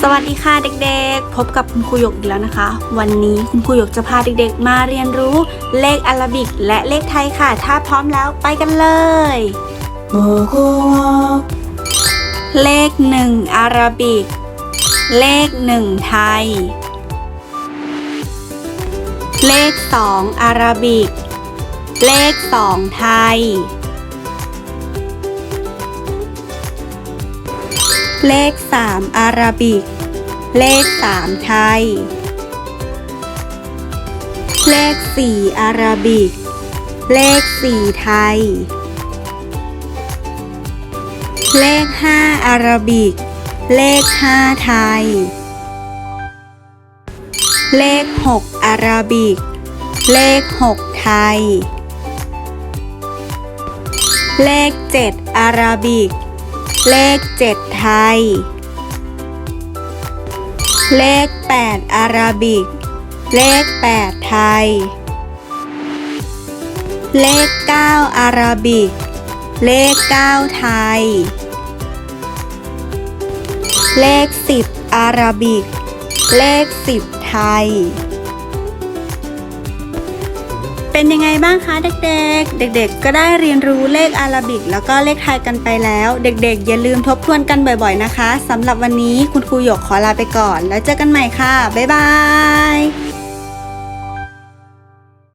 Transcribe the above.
สวัสดีค่ะเด็กๆ พบกับคุณครูหยกอีกแล้วนะคะ วันนี้คุณครูหยกจะพาเด็กๆ มาเรียนรู้เลขอาราบิกและเลขไทยค่ะ ถ้าพร้อมแล้วไปกันเลยเลขหนึ่งอาราบิก เลขหนึ่งไทย เลขสองอาราบิก เลขสองไทย เลขสามอาราบิก เลขสามไทย เลขสี่อาราบิก เลขสี่ไทย เลขห้าอาราบิก เลขห้าไทย เลขหกอาราบิก เลขหกไทย เลขเจ็ดอาราบิก เลขเจ็ดไทย เลขแปดอาราบิก เลขแปดไทย เลขเก้าอาราบิก เลขเก้าไทย เลขสิบอาราบิก เลขสิบไทย เป็นยังไงบ้างคะเด็กๆ เด็กๆ ก็ได้เรียนรู้เลขอาราบิก แล้วก็เลขไทยกันไปแล้ว เด็กๆ อย่าลืมทบทวนกันบ่อยๆนะคะสำหรับวันนี้คุณครูหยกขอลาไปก่อน แล้วเจอกันใหม่ค่ะ บ๊ายบาย